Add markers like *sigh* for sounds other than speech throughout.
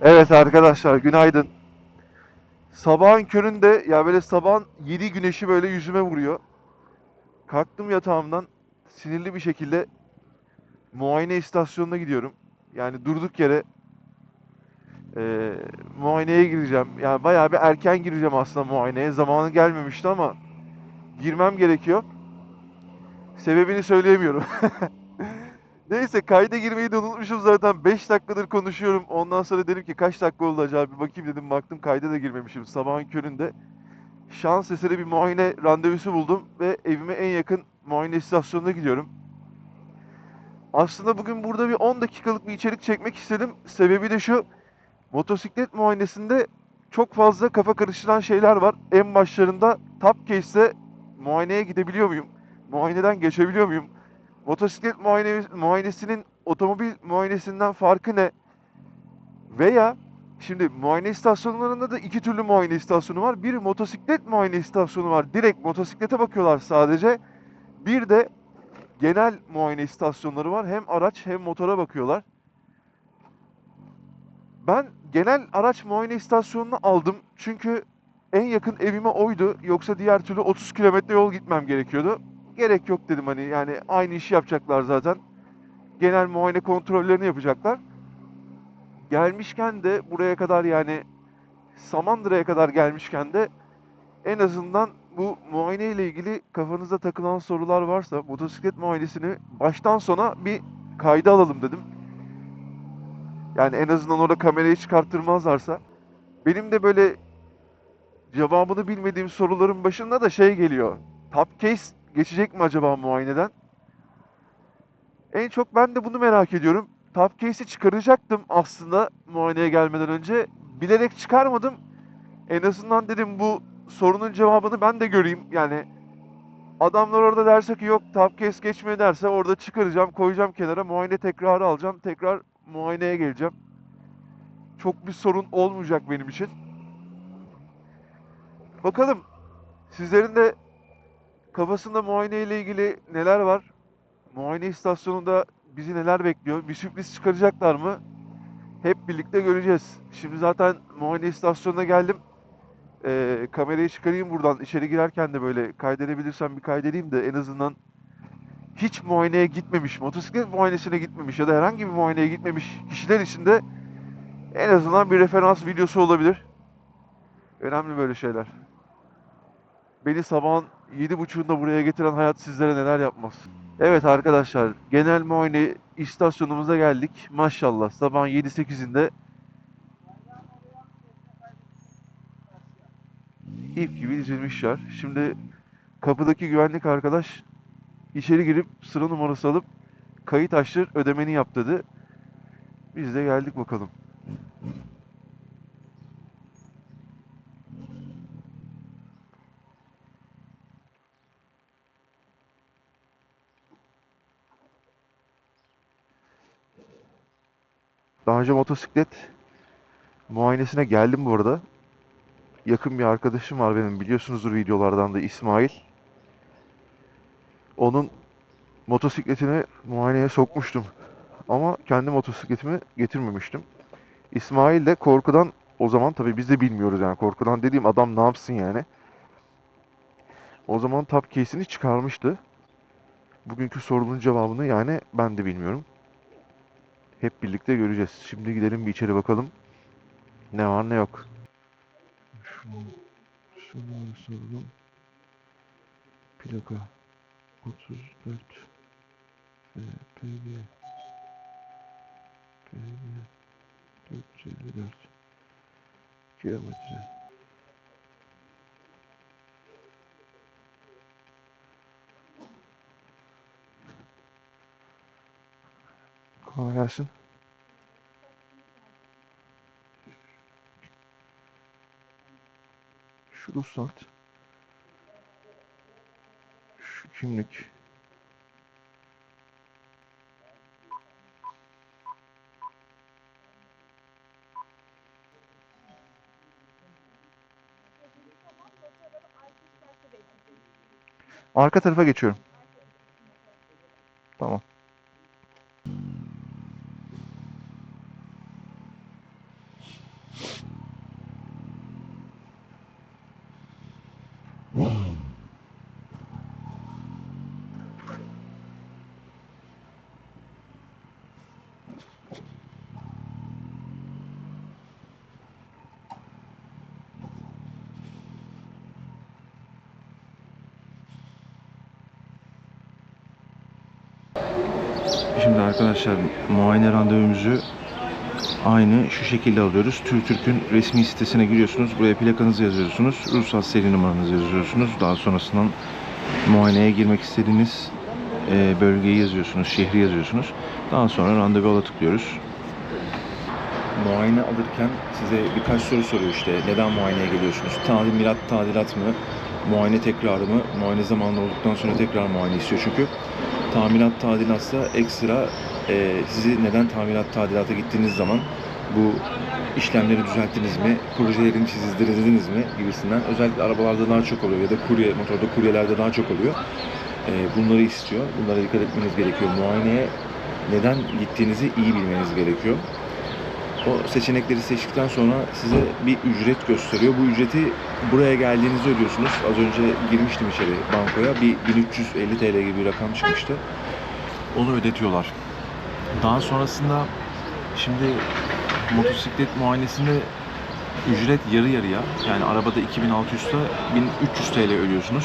Evet arkadaşlar günaydın. Sabahın köründe ya böyle sabahın 7 güneşi böyle yüzüme vuruyor. Kalktım yatağımdan sinirli bir şekilde muayene istasyonuna gidiyorum. Yani durduk yere eee, muayeneye gireceğim. Yani bayağı bir erken gireceğim aslında muayeneye. Zamanı gelmemişti ama girmem gerekiyor. Sebebini söyleyemiyorum. *laughs* Neyse kayda girmeyi de unutmuşum zaten. 5 dakikadır konuşuyorum. Ondan sonra dedim ki kaç dakika oldu acaba bir bakayım dedim. Baktım kayda da girmemişim sabahın köründe. Şans eseri bir muayene randevusu buldum ve evime en yakın muayene istasyonuna gidiyorum. Aslında bugün burada bir 10 dakikalık bir içerik çekmek istedim. Sebebi de şu. Motosiklet muayenesinde çok fazla kafa karıştıran şeyler var. En başlarında top case'le muayeneye gidebiliyor muyum? Muayeneden geçebiliyor muyum? Motosiklet muayene, muayenesinin otomobil muayenesinden farkı ne? Veya şimdi muayene istasyonlarında da iki türlü muayene istasyonu var. Bir motosiklet muayene istasyonu var. Direkt motosiklete bakıyorlar sadece. Bir de genel muayene istasyonları var. Hem araç hem motora bakıyorlar. Ben genel araç muayene istasyonunu aldım. Çünkü en yakın evime oydu. Yoksa diğer türlü 30 kilometre yol gitmem gerekiyordu. Gerek yok dedim hani yani aynı işi yapacaklar zaten. Genel muayene kontrollerini yapacaklar. Gelmişken de buraya kadar yani Samandıra'ya kadar gelmişken de en azından bu muayene ile ilgili kafanızda takılan sorular varsa motosiklet muayenesini baştan sona bir kayda alalım dedim. Yani en azından orada kamerayı çıkarttırmazlarsa. Benim de böyle cevabını bilmediğim soruların başında da şey geliyor. Top case geçecek mi acaba muayeneden? En çok ben de bunu merak ediyorum. Top case'i çıkaracaktım aslında muayeneye gelmeden önce. Bilerek çıkarmadım. En azından dedim bu sorunun cevabını ben de göreyim. Yani adamlar orada derse ki yok top case geçmiyor derse orada çıkaracağım, koyacağım kenara, muayene tekrarı alacağım. Tekrar muayeneye geleceğim. Çok bir sorun olmayacak benim için. Bakalım sizlerin de kafasında muayene ile ilgili neler var? Muayene istasyonunda bizi neler bekliyor? Bir sürpriz çıkaracaklar mı? Hep birlikte göreceğiz. Şimdi zaten muayene istasyonuna geldim. Ee, kamerayı çıkarayım buradan. İçeri girerken de böyle kaydedebilirsem bir kaydedeyim de en azından hiç muayeneye gitmemiş, motosiklet muayenesine gitmemiş ya da herhangi bir muayeneye gitmemiş kişiler için de en azından bir referans videosu olabilir. Önemli böyle şeyler. Beni sabahın yedi buçuğunda buraya getiren hayat sizlere neler yapmaz. Evet arkadaşlar, genel muayene istasyonumuza geldik. Maşallah sabahın 7-8'inde ip gibi dizilmişler. Şimdi kapıdaki güvenlik arkadaş içeri girip sıra numarası alıp kayıt açtır ödemeni yap dedi. Biz de geldik bakalım. Daha önce motosiklet muayenesine geldim bu arada. Yakın bir arkadaşım var benim biliyorsunuzdur videolardan da İsmail. Onun motosikletini muayeneye sokmuştum. Ama kendi motosikletimi getirmemiştim. İsmail de korkudan o zaman tabii biz de bilmiyoruz yani korkudan dediğim adam ne yapsın yani. O zaman top case'ini çıkarmıştı. Bugünkü sorunun cevabını yani ben de bilmiyorum. Hep birlikte göreceğiz. Şimdi gidelim bir içeri bakalım. Ne var ne yok. Şunu, şunları soralım. Plaka 34 e, PG PG 454 kilometre. Kolay gelsin. Şu ruhsat. Şu kimlik. Arka tarafa geçiyorum. Tamam. Şimdi arkadaşlar muayene randevumuzu aynı şu şekilde alıyoruz. TÜRTÜRK'ün resmi sitesine giriyorsunuz. Buraya plakanızı yazıyorsunuz. Ruhsat seri numaranızı yazıyorsunuz. Daha sonrasından muayeneye girmek istediğiniz e, bölgeyi yazıyorsunuz, şehri yazıyorsunuz. Daha sonra randevu ala tıklıyoruz. Muayene alırken size birkaç soru soruyor işte. Neden muayeneye geliyorsunuz? Tadilat, tadilat mı? Muayene tekrarı mı? Muayene zamanı olduktan sonra tekrar muayene istiyor çünkü. Tamirat, tadilatsa ekstra e, sizi neden tamirat, tadilata gittiğiniz zaman bu işlemleri düzelttiniz mi? Projelerini çizdirdiniz mi? Gibisinden. Özellikle arabalarda daha çok oluyor ya da kurye, motorda kuryelerde daha çok oluyor. E, bunları istiyor. Bunlara dikkat etmeniz gerekiyor. Muayeneye neden gittiğinizi iyi bilmeniz gerekiyor. O seçenekleri seçtikten sonra size bir ücret gösteriyor. Bu ücreti buraya geldiğinizde ödüyorsunuz. Az önce girmiştim içeri bankoya. Bir 1350 TL gibi bir rakam çıkmıştı. Onu ödetiyorlar. Daha sonrasında şimdi motosiklet muayenesinde ücret yarı yarıya. Yani arabada 2600'te 1300 TL ödüyorsunuz.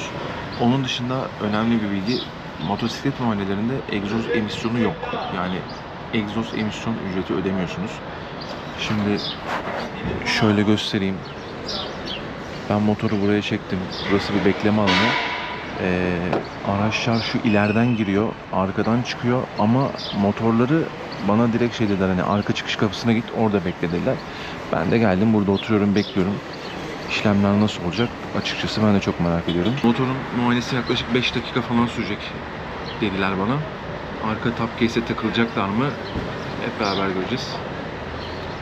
Onun dışında önemli bir bilgi motosiklet muayenelerinde egzoz emisyonu yok. Yani egzoz emisyon ücreti ödemiyorsunuz. Şimdi şöyle göstereyim. Ben motoru buraya çektim. Burası bir bekleme alanı. Ee, araçlar şu ileriden giriyor, arkadan çıkıyor ama motorları bana direkt şey dediler hani arka çıkış kapısına git orada bekle dediler. Ben de geldim burada oturuyorum bekliyorum. İşlemler nasıl olacak? Açıkçası ben de çok merak ediyorum. Motorun muayenesi yaklaşık 5 dakika falan sürecek dediler bana. Arka top case'e takılacaklar mı? Hep beraber göreceğiz.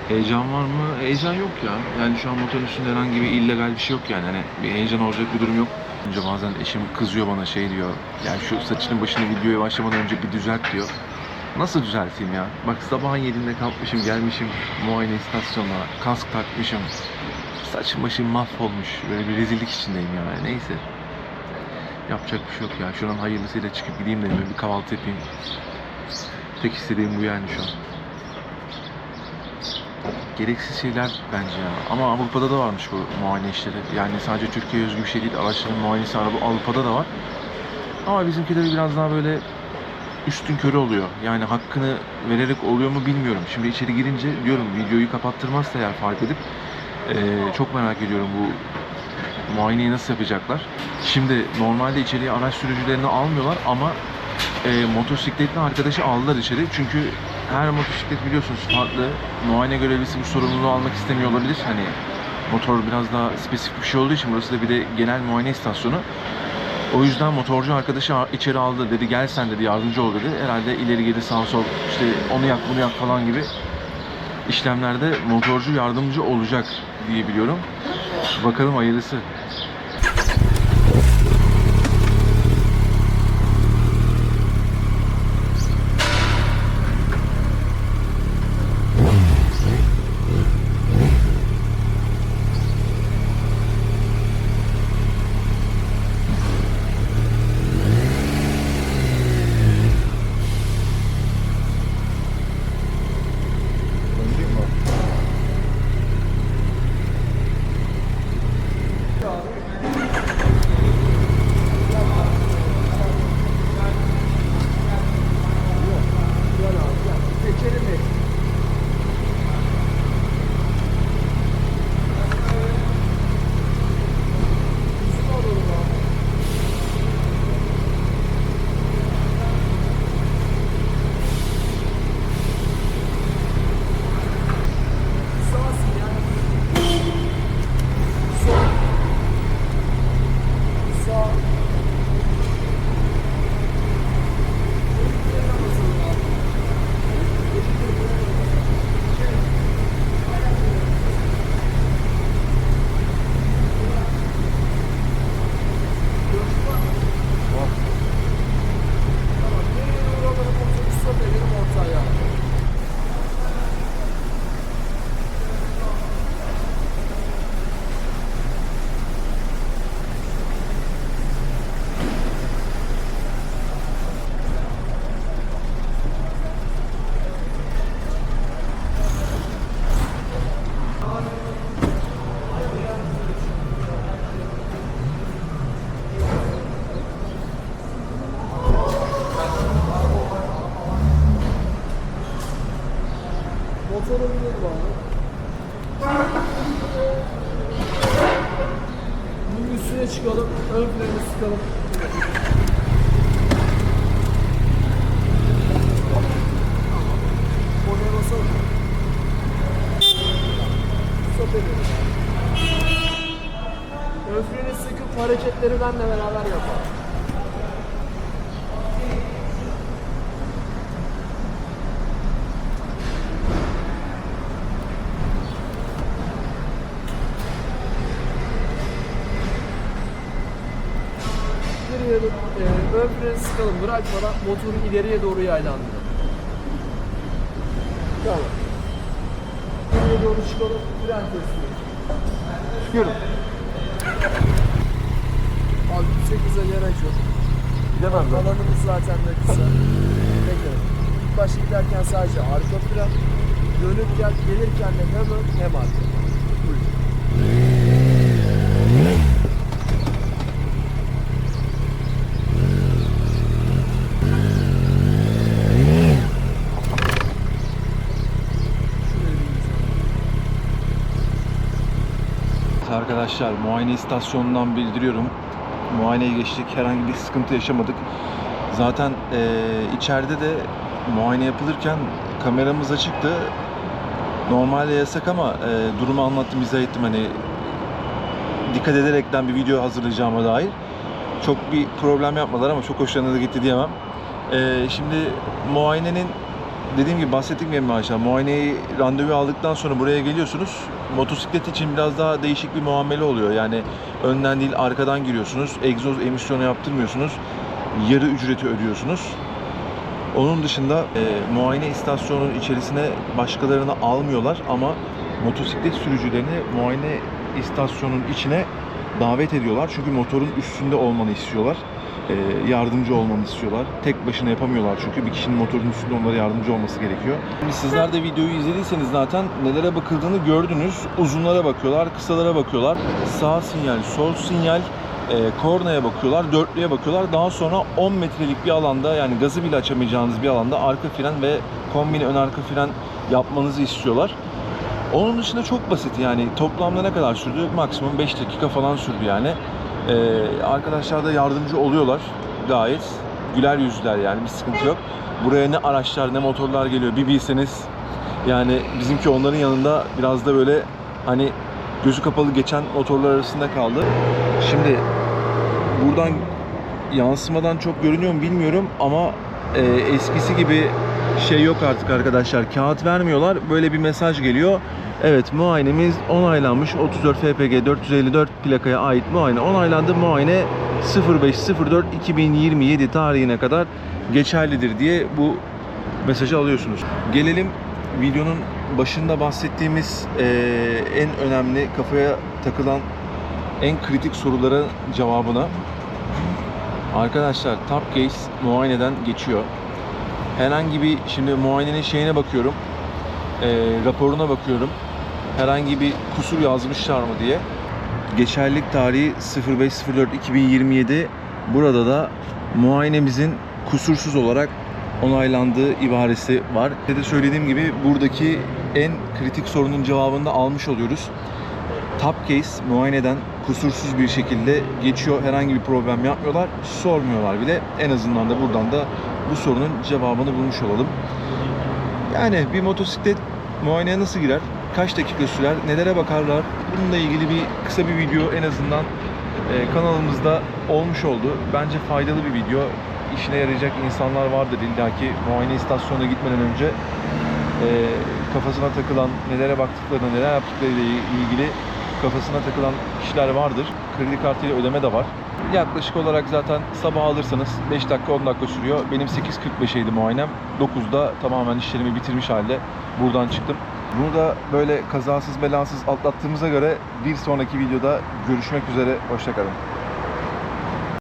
Heyecan var mı? Heyecan yok ya. Yani şu an motorun üstünde herhangi bir illegal bir şey yok yani. Hani bir heyecan olacak bir durum yok. Önce bazen eşim kızıyor bana şey diyor. Yani şu saçının başını videoya başlamadan önce bir düzelt diyor. Nasıl düzelteyim ya? Bak sabahın 7'inde kalkmışım gelmişim muayene istasyonuna. Kask takmışım. Saçım başım mahvolmuş. Böyle bir rezillik içindeyim yani. Neyse. Yapacak bir şey yok ya. Şuradan hayırlısıyla çıkıp gideyim dedim. Bir kahvaltı yapayım. Tek istediğim bu yani şu an gereksiz şeyler bence ya. Ama Avrupa'da da varmış bu muayene işleri. Yani sadece Türkiye'ye özgü bir şey değil. Araçların muayenesi Avrupa'da da var. Ama bizimkileri biraz daha böyle üstün körü oluyor. Yani hakkını vererek oluyor mu bilmiyorum. Şimdi içeri girince diyorum videoyu kapattırmazsa eğer fark edip eee, çok merak ediyorum bu muayeneyi nasıl yapacaklar. Şimdi normalde içeriye araç sürücülerini almıyorlar ama e, motosikletli arkadaşı aldılar içeri. Çünkü her motosiklet biliyorsunuz farklı. Muayene görevlisi bu sorumluluğu almak istemiyor olabilir. Hani motor biraz daha spesifik bir şey olduğu için burası da bir de genel muayene istasyonu. O yüzden motorcu arkadaşı içeri aldı dedi gel sen dedi yardımcı ol dedi. Herhalde ileri geri sağ sol işte onu yak bunu yak falan gibi işlemlerde motorcu yardımcı olacak diye biliyorum. Bakalım hayırlısı. Bunun üstüne çıkalım, ön sıkalım. Oraya basalım. Stop sıkıp hareketleri benle beraber yapalım. Doğru, e, ön freni sıkalım bırakmadan motoru ileriye doğru yaylandıralım. Tamam. İleriye doğru çıkalım, fren testi. Çıkıyorum. Abi yüksek hıza gerek yok. Gidemem ben. Alanımız zaten de kısa. Bekle. İlk başta giderken sadece arka fren, dönüp gel, gelirken de hem ön hem arka. Buyur. Arkadaşlar muayene istasyonundan bildiriyorum. Muayeneye geçtik. Herhangi bir sıkıntı yaşamadık. Zaten eee, içeride de muayene yapılırken kameramız açıktı. Normalde yasak ama eee, durumu anlattım, izah ettim hani dikkat ederekten bir video hazırlayacağıma dair. Çok bir problem yapmadılar ama çok hoşlarına da gitti diyemem. Eee, şimdi muayenenin dediğim gibi bahsettiğim gibi arkadaşlar muayeneyi randevu aldıktan sonra buraya geliyorsunuz. Motosiklet için biraz daha değişik bir muamele oluyor. Yani önden değil arkadan giriyorsunuz. Egzoz emisyonu yaptırmıyorsunuz. Yarı ücreti ödüyorsunuz. Onun dışında e, muayene istasyonunun içerisine başkalarını almıyorlar ama motosiklet sürücülerini muayene istasyonunun içine davet ediyorlar. Çünkü motorun üstünde olmanı istiyorlar. E, yardımcı olmanı istiyorlar. Tek başına yapamıyorlar çünkü bir kişinin motorun üstünde onlara yardımcı olması gerekiyor. Şimdi sizler de videoyu izlediyseniz zaten nelere bakıldığını gördünüz. Uzunlara bakıyorlar, kısalara bakıyorlar. Sağ sinyal, sol sinyal, e, kornaya bakıyorlar, dörtlüye bakıyorlar. Daha sonra 10 metrelik bir alanda yani gazı bile açamayacağınız bir alanda arka fren ve kombine ön arka fren yapmanızı istiyorlar. Onun dışında çok basit yani toplamda ne kadar sürdü? Maksimum 5 dakika falan sürdü yani. Ee, arkadaşlar da yardımcı oluyorlar gayet. Güler yüzler yani bir sıkıntı yok. Buraya ne araçlar ne motorlar geliyor bir bilseniz. Yani bizimki onların yanında biraz da böyle hani gözü kapalı geçen motorlar arasında kaldı. Şimdi buradan yansımadan çok görünüyor mu bilmiyorum ama e, eskisi gibi şey yok artık arkadaşlar. Kağıt vermiyorlar. Böyle bir mesaj geliyor. Evet muayenemiz onaylanmış. 34 FPG 454 plakaya ait muayene onaylandı. Muayene 05.04.2027 tarihine kadar geçerlidir diye bu mesajı alıyorsunuz. Gelelim videonun başında bahsettiğimiz eee, en önemli kafaya takılan en kritik sorulara cevabına. Arkadaşlar top case muayeneden geçiyor. Herhangi bir şimdi muayenenin şeyine bakıyorum. eee, raporuna bakıyorum. Herhangi bir kusur yazmışlar mı diye. Geçerlilik tarihi 05.04.2027. Burada da muayenemizin kusursuz olarak onaylandığı ibaresi var. Size de söylediğim gibi buradaki en kritik sorunun cevabını da almış oluyoruz. Top case muayeneden kusursuz bir şekilde geçiyor. Herhangi bir problem yapmıyorlar. Sormuyorlar bile. En azından da buradan da bu sorunun cevabını bulmuş olalım. Yani bir motosiklet muayeneye nasıl girer? Kaç dakika sürer? Nelere bakarlar? Bununla ilgili bir kısa bir video en azından e, kanalımızda olmuş oldu. Bence faydalı bir video. İşine yarayacak insanlar vardır illaki muayene istasyonuna gitmeden önce e, kafasına takılan nelere baktıklarını, neler yaptıklarıyla ilgili kafasına takılan kişiler vardır. Kredi kartıyla ödeme de var. Yaklaşık olarak zaten sabah alırsanız 5 dakika 10 dakika sürüyor. Benim 8.45'eydi muayenem. 9'da tamamen işlerimi bitirmiş halde buradan çıktım. Bunu da böyle kazasız belasız atlattığımıza göre bir sonraki videoda görüşmek üzere. Hoşçakalın.